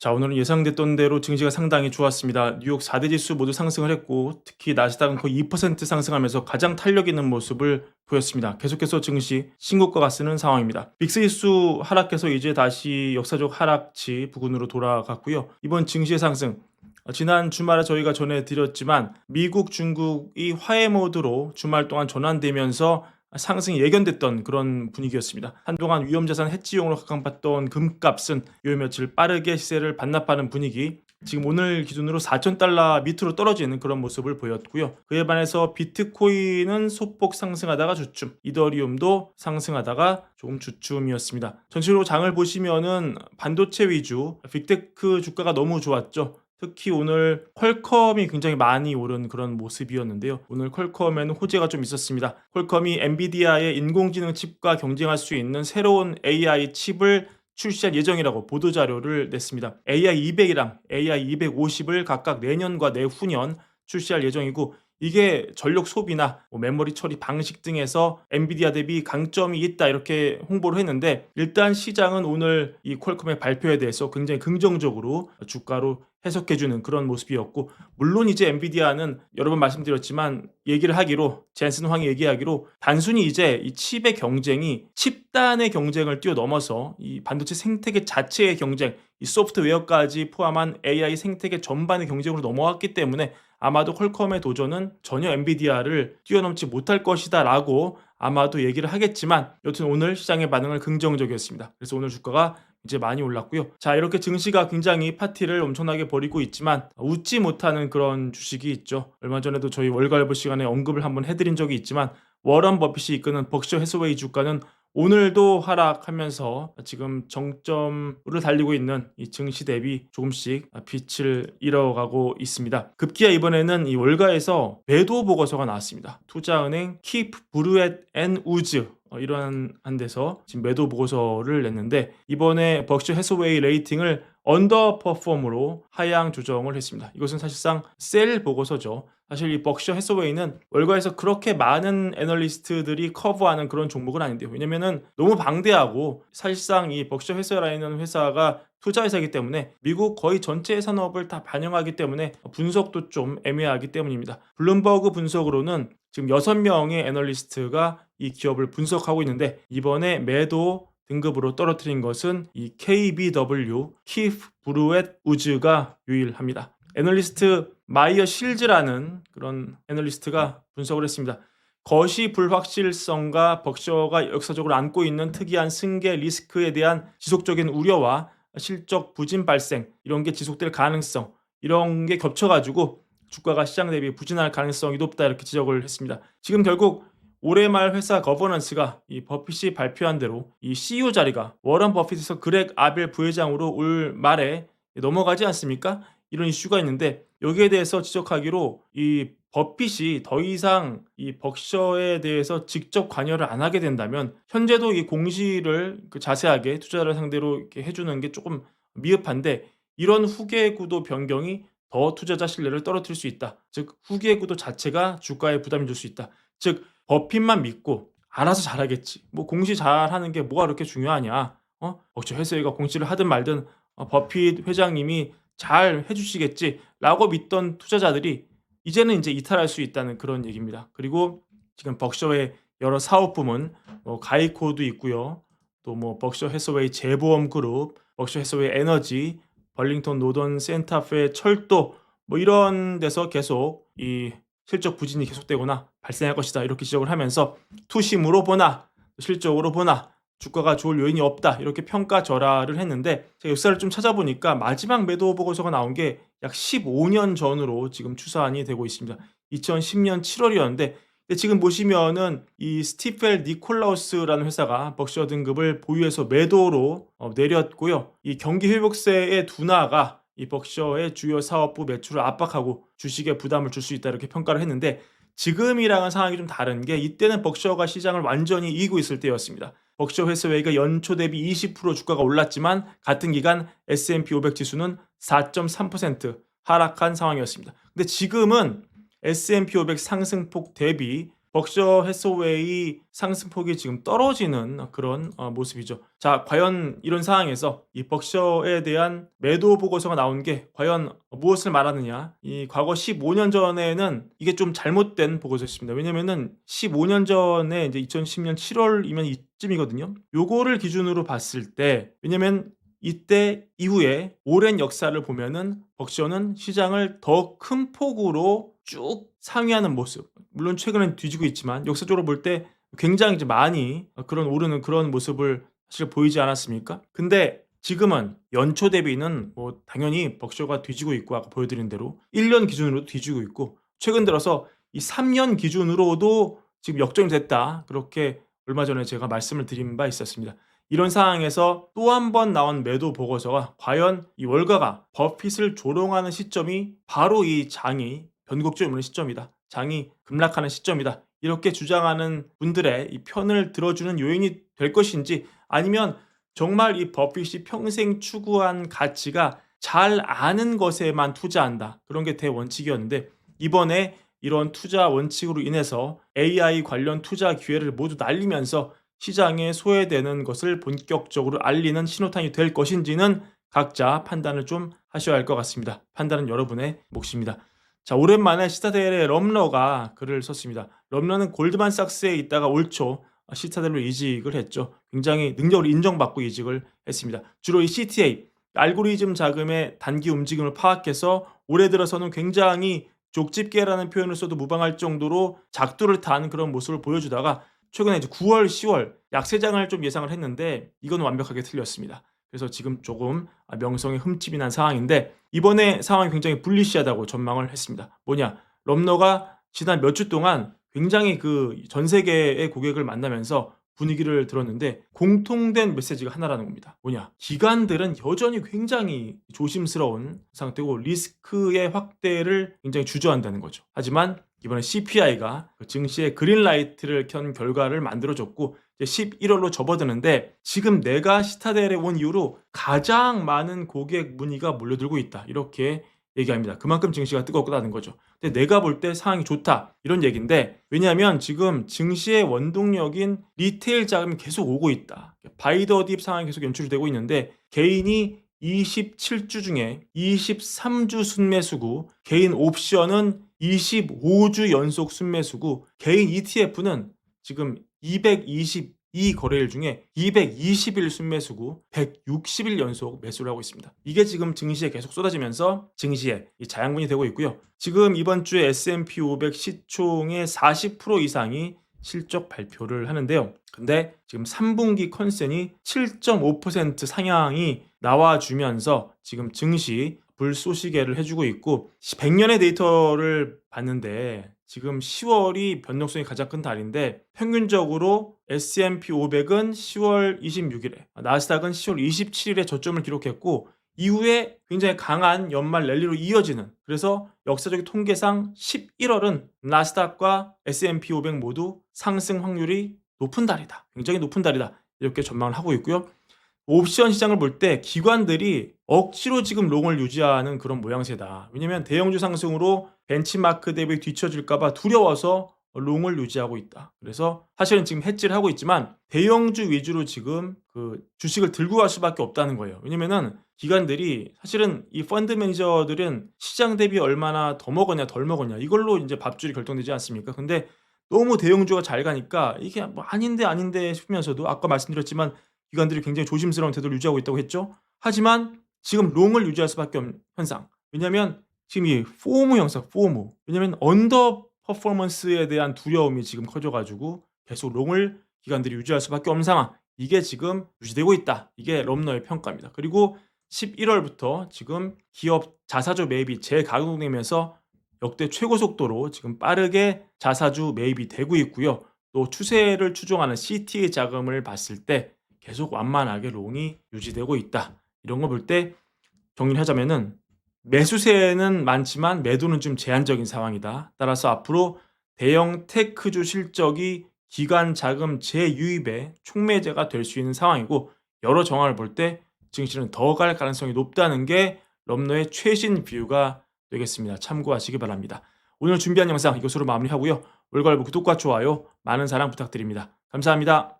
자, 오늘은 예상됐던 대로 증시가 상당히 좋았습니다. 뉴욕 4대 지수 모두 상승을 했고, 특히 나스닥은 거의 2% 상승하면서 가장 탄력 있는 모습을 보였습니다. 계속해서 증시 신고가가 쓰는 상황입니다. 빅스 지수 하락해서 이제 다시 역사적 하락치 부근으로 돌아갔고요. 이번 증시의 상승, 어, 지난 주말에 저희가 전해드렸지만 미국, 중국이 화해 모드로 주말 동안 전환되면서 상승이 예견됐던 그런 분위기였습니다. 한동안 위험자산 해지용으로 각광받던 금값은 요 며칠 빠르게 시세를 반납하는 분위기 지금 오늘 기준으로 4,000달러 밑으로 떨어지는 그런 모습을 보였고요. 그에 반해서 비트코인은 소폭 상승하다가 주춤, 이더리움도 상승하다가 조금 주춤이었습니다. 전체적으로 장을 보시면은 반도체 위주, 빅테크 주가가 너무 좋았죠. 특히 오늘 퀄컴이 굉장히 많이 오른 그런 모습이었는데요. 오늘 퀄컴에는 호재가 좀 있었습니다. 퀄컴이 엔비디아의 인공지능 칩과 경쟁할 수 있는 새로운 AI 칩을 출시할 예정이라고 보도자료를 냈습니다. AI 200이랑 AI 250을 각각 내년과 내후년 출시할 예정이고 이게 전력 소비나 뭐 메모리 처리 방식 등에서 엔비디아 대비 강점이 있다 이렇게 홍보를 했는데 일단 시장은 오늘 이 퀄컴의 발표에 대해서 굉장히 긍정적으로 주가로 해석해주는 그런 모습이었고 물론 이제 엔비디아는 여러 번 말씀드렸지만 얘기를 하기로 젠슨 황이 얘기하기로 단순히 이제 이 칩의 경쟁이 칩단의 경쟁을 뛰어넘어서 이 반도체 생태계 자체의 경쟁 이 소프트웨어까지 포함한 AI 생태계 전반의 경쟁으로 넘어왔기 때문에 아마도 퀄컴의 도전은 전혀 엔비디아를 뛰어넘지 못할 것이다라고 아마도 얘기를 하겠지만 여튼 오늘 시장의 반응은 긍정적이었습니다. 그래서 오늘 주가가 이제 많이 올랐고요. 자 이렇게 증시가 굉장히 파티를 엄청나게 벌이고 있지만 웃지 못하는 그런 주식이 있죠. 얼마 전에도 저희 월갈부 시간에 언급을 한번 해드린 적이 있지만 워런 버핏이 이끄는 벅셔 해스웨이 주가는 오늘도 하락하면서 지금 정점을 달리고 있는 이 증시 대비 조금씩 빛을 잃어가고 있습니다. 급기야 이번에는 이 월가에서 매도 보고서가 나왔습니다. 투자은행 킵 브루엣 앤 우즈 어, 이러한 한 데서 지금 매도 보고서를 냈는데 이번에 벅셔 해스웨이 레이팅을 언더퍼폼으로 하향 조정을 했습니다. 이것은 사실상 셀 보고서죠. 사실 이 벅셔 해서웨이는 월가에서 그렇게 많은 애널리스트들이 커버하는 그런 종목은 아닌데요. 왜냐면은 너무 방대하고 사실상 이 벅셔 해서라는 회사가 투자 회사이기 때문에 미국 거의 전체 산업을 다 반영하기 때문에 분석도 좀 애매하기 때문입니다. 블룸버그 분석으로는 지금 6명의 애널리스트가 이 기업을 분석하고 있는데 이번에 매도 등급으로 떨어뜨린 것은 이 KBW 키프 브루엣 우즈가 유일합니다. 애널리스트 마이어 실즈라는 그런 애널리스트가 분석을 했습니다. 거시 불확실성과 벅셔가 역사적으로 안고 있는 특이한 승계 리스크에 대한 지속적인 우려와 실적 부진 발생 이런 게 지속될 가능성 이런 게 겹쳐가지고 주가가 시장 대비 부진할 가능성이 높다 이렇게 지적을 했습니다. 지금 결국 올해 말 회사 거버넌스가 이 버핏이 발표한 대로 이 CEO 자리가 워런 버핏에서 그렉 아벨 부회장으로 올 말에 넘어가지 않습니까? 이런 이슈가 있는데 여기에 대해서 지적하기로 이 버핏이 더 이상 이 벅셔에 대해서 직접 관여를 안 하게 된다면 현재도 이 공시를 그 자세하게 투자자를 상대로 이렇게 해주는 게 조금 미흡한데 이런 후계 구도 변경이 더 투자자 신뢰를 떨어뜨릴 수 있다. 즉 후계 구도 자체가 주가에 부담이 줄 수 있다. 즉 버핏만 믿고 알아서 잘하겠지. 뭐 공시 잘하는 게 뭐가 그렇게 중요하냐? 어? 벅셔 회사가 공시를 하든 말든 어, 버핏 회장님이 잘 해주시겠지라고 믿던 투자자들이 이제는 이제 이탈할 수 있다는 그런 얘기입니다. 그리고 지금 벅셔의 여러 사업 부문, 뭐 가이코도 있고요. 또 뭐 벅셔 해서웨이 재보험 그룹, 벅셔 해서웨이 에너지, 벌링턴 노던 센타페 철도 뭐 이런 데서 계속 이 실적 부진이 계속되거나 발생할 것이다 이렇게 지적을 하면서 투심으로 보나 실적으로 보나 주가가 좋을 요인이 없다 이렇게 평가 절하를 했는데 제가 역사를 좀 찾아보니까 마지막 매도 보고서가 나온 게 약 15년 전으로 지금 추산이 되고 있습니다. 2010년 7월이었는데 지금 보시면은 이 스티펠 니콜라우스라는 회사가 벅셔 등급을 보유해서 매도로 어, 내렸고요. 이 경기 회복세의 둔화가 이 벅셔의 주요 사업부 매출을 압박하고 주식에 부담을 줄 수 있다 이렇게 평가를 했는데 지금이랑은 상황이 좀 다른 게 이때는 벅셔가 시장을 완전히 이기고 있을 때였습니다. 벅셔 회사웨이가 연초 대비 20% 주가가 올랐지만 같은 기간 S&P 500 지수는 4.3% 하락한 상황이었습니다. 근데 지금은 S&P 500 상승폭 대비 벅셔 해소웨이 상승폭이 지금 떨어지는 그런 어, 모습이죠. 자, 과연 이런 상황에서 이 벅셔에 대한 매도 보고서가 나온 게 과연 무엇을 말하느냐? 이 과거 15년 전에는 이게 좀 잘못된 보고서였습니다. 왜냐면은 15년 전에 이제 2010년 7월이면 이쯤이거든요. 요거를 기준으로 봤을 때 왜냐면 이때 이후에 오랜 역사를 보면은 벅셔는 시장을 더 큰 폭으로 쭉 상위하는 모습. 물론 최근엔 뒤지고 있지만 역사적으로 볼 때 굉장히 이제 많이 그런 오르는 그런 모습을 사실 보이지 않았습니까? 근데 지금은 연초 대비는 뭐 당연히 벅셔가 뒤지고 있고 아까 보여드린 대로 1년 기준으로도 뒤지고 있고 최근 들어서 이 3년 기준으로도 지금 역전이 됐다. 그렇게 얼마 전에 제가 말씀을 드린 바 있었습니다. 이런 상황에서 또 한 번 나온 매도 보고서가 과연 이 월가가 버핏을 조롱하는 시점이 바로 이 장이 변곡점이 오는 시점이다. 장이 급락하는 시점이다. 이렇게 주장하는 분들의 이 편을 들어주는 요인이 될 것인지 아니면 정말 이 버핏이 평생 추구한 가치가 잘 아는 것에만 투자한다. 그런 게 대원칙이었는데 이번에 이런 투자 원칙으로 인해서 AI 관련 투자 기회를 모두 날리면서 시장에 소외되는 것을 본격적으로 알리는 신호탄이 될 것인지는 각자 판단을 좀 하셔야 할 것 같습니다. 판단은 여러분의 몫입니다. 자, 오랜만에 시타델의 럼러가 글을 썼습니다. 럼러는 골드만삭스에 있다가 올 초 시타델로 이직을 했죠. 굉장히 능력을 인정받고 이직을 했습니다. 주로 이 CTA, 알고리즘 자금의 단기 움직임을 파악해서 올해 들어서는 굉장히 족집게라는 표현을 써도 무방할 정도로 작두를 탄 그런 모습을 보여주다가 최근에 이제 9월, 10월 약세장을 좀 예상을 했는데 이건 완벽하게 틀렸습니다. 그래서 지금 조금 명성에 흠집이 난 상황인데 이번에 상황이 굉장히 불리시하다고 전망을 했습니다. 뭐냐? 럼너가 지난 몇 주 동안 굉장히 그 전 세계의 고객을 만나면서 분위기를 들었는데 공통된 메시지가 하나라는 겁니다. 뭐냐? 기관들은 여전히 굉장히 조심스러운 상태고 리스크의 확대를 굉장히 주저한다는 거죠. 하지만 이번에 CPI가 그 증시의 그린라이트를 켠 결과를 만들어줬고 11월로 접어드는데 지금 내가 시타델에 온 이후로 가장 많은 고객 문의가 몰려들고 있다. 이렇게 얘기합니다. 그만큼 증시가 뜨겁다는 거죠. 근데 내가 볼 때 상황이 좋다. 이런 얘기인데 왜냐하면 지금 증시의 원동력인 리테일 자금이 계속 오고 있다. 바이더딥 상황이 계속 연출이 되고 있는데 개인이 27주 중에 23주 순매수고 개인 옵션은 25주 연속 순매수고 개인 ETF는 지금 222 거래일 중에 220일 순매수고 160일 연속 매수를 하고 있습니다. 이게 지금 증시에 계속 쏟아지면서 증시에 자양분이 되고 있고요. 지금 이번 주에 S&P 500 시총의 40% 이상이 실적 발표를 하는데요. 근데 지금 3분기 컨센이 7.5% 상향이 나와주면서 지금 증시 불쏘시개를 해주고 있고 100년의 데이터를 봤는데 지금 10월이 변동성이 가장 큰 달인데 평균적으로 S&P 500은 10월 26일에 나스닥은 10월 27일에 저점을 기록했고 이후에 굉장히 강한 연말 랠리로 이어지는 그래서 역사적인 통계상 11월은 나스닥과 S&P 500 모두 상승 확률이 높은 달이다. 굉장히 높은 달이다. 이렇게 전망을 하고 있고요. 옵션 시장을 볼 때 기관들이 억지로 지금 롱을 유지하는 그런 모양새다. 왜냐면 대형주 상승으로 벤치마크 대비 뒤처질까봐 두려워서 롱을 유지하고 있다. 그래서 사실은 지금 해지를 하고 있지만 대형주 위주로 지금 그 주식을 들고 갈 수밖에 없다는 거예요. 왜냐면은 기관들이 사실은 이 펀드 매니저들은 시장 대비 얼마나 더 먹었냐 덜 먹었냐 이걸로 이제 밥줄이 결정되지 않습니까? 근데 너무 대형주가 잘 가니까 이게 뭐 아닌데 아닌데 싶으면서도 아까 말씀드렸지만 기관들이 굉장히 조심스러운 태도를 유지하고 있다고 했죠. 하지만 지금 롱을 유지할 수밖에 없는 현상. 왜냐하면 지금 이 포무 형상, 포무. 왜냐하면 언더 퍼포먼스에 대한 두려움이 지금 커져가지고 계속 롱을 기관들이 유지할 수밖에 없는 상황. 이게 지금 유지되고 있다. 이게 럼너의 평가입니다. 그리고 11월부터 지금 기업 자사주 매입이 재가동되면서 역대 최고 속도로 지금 빠르게 자사주 매입이 되고 있고요. 또 추세를 추종하는 CTA 자금을 봤을 때 계속 완만하게 롱이 유지되고 있다. 이런 거 볼 때 정리를 하자면은 매수세는 많지만 매도는 좀 제한적인 상황이다. 따라서 앞으로 대형 테크주 실적이 기관 자금 재유입의 촉매제가 될 수 있는 상황이고 여러 정황을 볼 때 증시는 더 갈 가능성이 높다는 게 럼너의 최신 뷰가 되겠습니다. 참고하시기 바랍니다. 오늘 준비한 영상 이것으로 마무리하고요. 월갈부 구독과 좋아요 많은 사랑 부탁드립니다. 감사합니다.